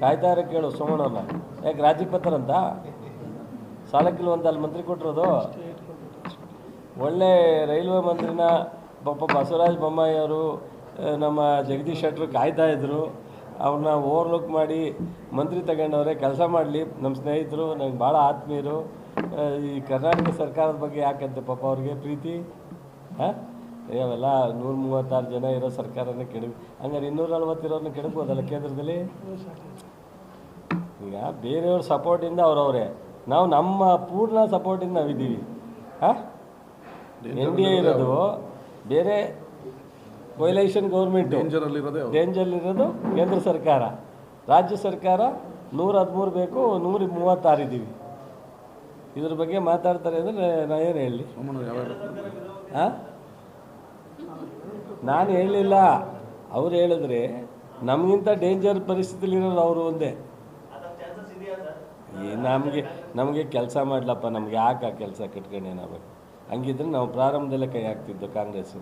ಕಾಯ್ತಾರ ಕೇಳು ಸೋಮಣ್ಣವ್ರನ್ನ ಯಾಕೆ ರಾಜಿಪತ್ರ ಅಂತ ಸಾಲಕ್ಕಿಲ್ಲ ಒಂದು ಅಲ್ಲಿ ಮಂತ್ರಿ ಕೊಟ್ಟಿರೋದು. ಒಳ್ಳೆ ರೈಲ್ವೆ ಮಂತ್ರಿನ ಪಾಪ ಬಸವರಾಜ ಬೊಮ್ಮಾಯಿ ಅವರು ನಮ್ಮ ಜಗದೀಶ್ ಶೆಟ್ಟರು ಕಾಯ್ತಾ ಇದ್ರು. ಅವ್ರನ್ನ ಓವರ್ಲುಕ್ ಮಾಡಿ ಮಂತ್ರಿ ತಗೊಂಡವ್ರೆ ಕೆಲಸ ಮಾಡಲಿ. ನಮ್ಮ ಸ್ನೇಹಿತರು, ನಂಗೆ ಭಾಳ ಆತ್ಮೀಯರು. ಈ ಕರ್ನಾಟಕ ಸರ್ಕಾರದ ಬಗ್ಗೆ ಯಾಕಂತೆ ಪಾಪ ಅವ್ರಿಗೆ ಪ್ರೀತಿ? ಹಾಂ? ಅವೆಲ್ಲ ನೂರ ಮೂವತ್ತಾರು ಜನ ಇರೋ ಸರ್ಕಾರನ ಕೆಡವಿ. ಹಂಗಾರೆ ಇನ್ನೂರ ನಲ್ವತ್ತಿರೋರನ್ನ ಕೆಡಬೋದಲ್ಲ ಕೇಂದ್ರದಲ್ಲಿ? ಈಗ ಬೇರೆಯವ್ರ ಸಪೋರ್ಟಿಂದ ಅವ್ರವ್ರೆ. ನಾವು ನಮ್ಮ ಪೂರ್ಣ ಸಪೋರ್ಟಿಂದ ನಾವಿದ್ದೀವಿ. ಹಾಂ? ಎನ್ ಡಿ ಎ ಇರೋದು ಬೇರೆ ಕೊಯ್ಲೇಷನ್ ಗೌರ್ಮೆಂಟ್ ಡೇಂಜರಲ್ಲಿರೋದು ಕೇಂದ್ರ ಸರ್ಕಾರ. ರಾಜ್ಯ ಸರ್ಕಾರ ನೂರ ಹದಿಮೂರು ಬೇಕು ನೂರ ಮೂವತ್ತಾರು ಇದ್ದೀವಿ. ಇದ್ರ ಬಗ್ಗೆ ಮಾತಾಡ್ತಾರೆ ಅಂದರೆ ನಾ ಏನು ಹೇಳಿ? ಹಾಂ? ನಾನು ಹೇಳಲಿಲ್ಲ. ಅವ್ರು ಹೇಳಿದ್ರೆ, ನಮಗಿಂತ ಡೇಂಜರ್ ಪರಿಸ್ಥಿತಿಲಿರೋರು ಅವರು ಒಂದೇ. ನಮಗೆ ನಮಗೆ ಕೆಲಸ ಮಾಡಲಪ್ಪ, ನಮ್ಗೆ ಯಾಕೆ ಆ ಕೆಲಸ ಕಟ್ಕೊಂಡೇನಾಗಬೇಕು ಹಂಗಿದ್ರೆ ನಾವು ಪ್ರಾರಂಭದಲ್ಲೇ ಕೈ ಹಾಕ್ತಿದ್ದು ಕಾಂಗ್ರೆಸ್ಸು.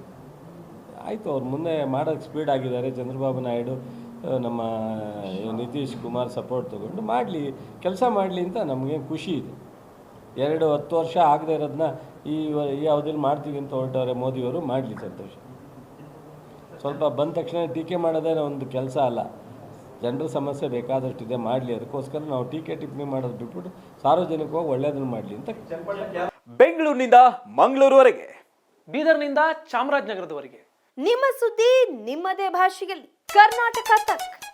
ಆಯಿತು, ಅವ್ರು ಮುಂದೆ ಮಾಡೋಕ್ಕೆ ಸ್ಪೀಡ್ ಆಗಿದ್ದಾರೆ. ಚಂದ್ರಬಾಬು ನಾಯ್ಡು ನಮ್ಮ ನಿತೀಶ್ ಕುಮಾರ್ ಸಪೋರ್ಟ್ ತೊಗೊಂಡು ಮಾಡಲಿ, ಕೆಲಸ ಮಾಡಲಿ ಅಂತ ನಮಗೆ ಖುಷಿ ಇದೆ. ಎರಡು ಹತ್ತು ವರ್ಷ ಆಗದೆ ಇರೋದನ್ನ ಈ ಈ ಅವಧಿಯಲ್ಲಿ ಮಾಡ್ತೀವಿ ಅಂತ ಹೊರಟವ್ರೆ ಮೋದಿಯವರು, ಮಾಡಲಿ ಸಂತೋಷ. ಸ್ವಲ್ಪ ಬಂದ ತಕ್ಷಣ ಟೀಕೆ ಮಾಡೋದೇ ಒಂದು ಕೆಲಸ ಅಲ್ಲ. ಜನರ ಸಮಸ್ಯೆ ಬೇಕಾದಷ್ಟಿದೆ ಮಾಡಲಿ. ಅದಕ್ಕೋಸ್ಕರ ನಾವು ಟೀಕೆ ಟಿಪ್ಪಣಿ ಮಾಡೋದು ಬಿಟ್ಬಿಟ್ಟು ಸಾರ್ವಜನಿಕವಾಗಿ ಒಳ್ಳೆಯದನ್ನು ಮಾಡಲಿ ಅಂತ ಬೆಂಗಳೂರಿನಿಂದ ಮಂಗಳೂರುವರೆಗೆ. ಬೀದರ್ನಿಂದ ಚಾಮರಾಜನಗರದವರೆಗೆ. ನಿಮ್ಮ ಸುದ್ದಿ ನಿಮ್ಮದೇ ಭಾಷೆಯಲ್ಲಿ. ಕರ್ನಾಟಕ ತಕ್.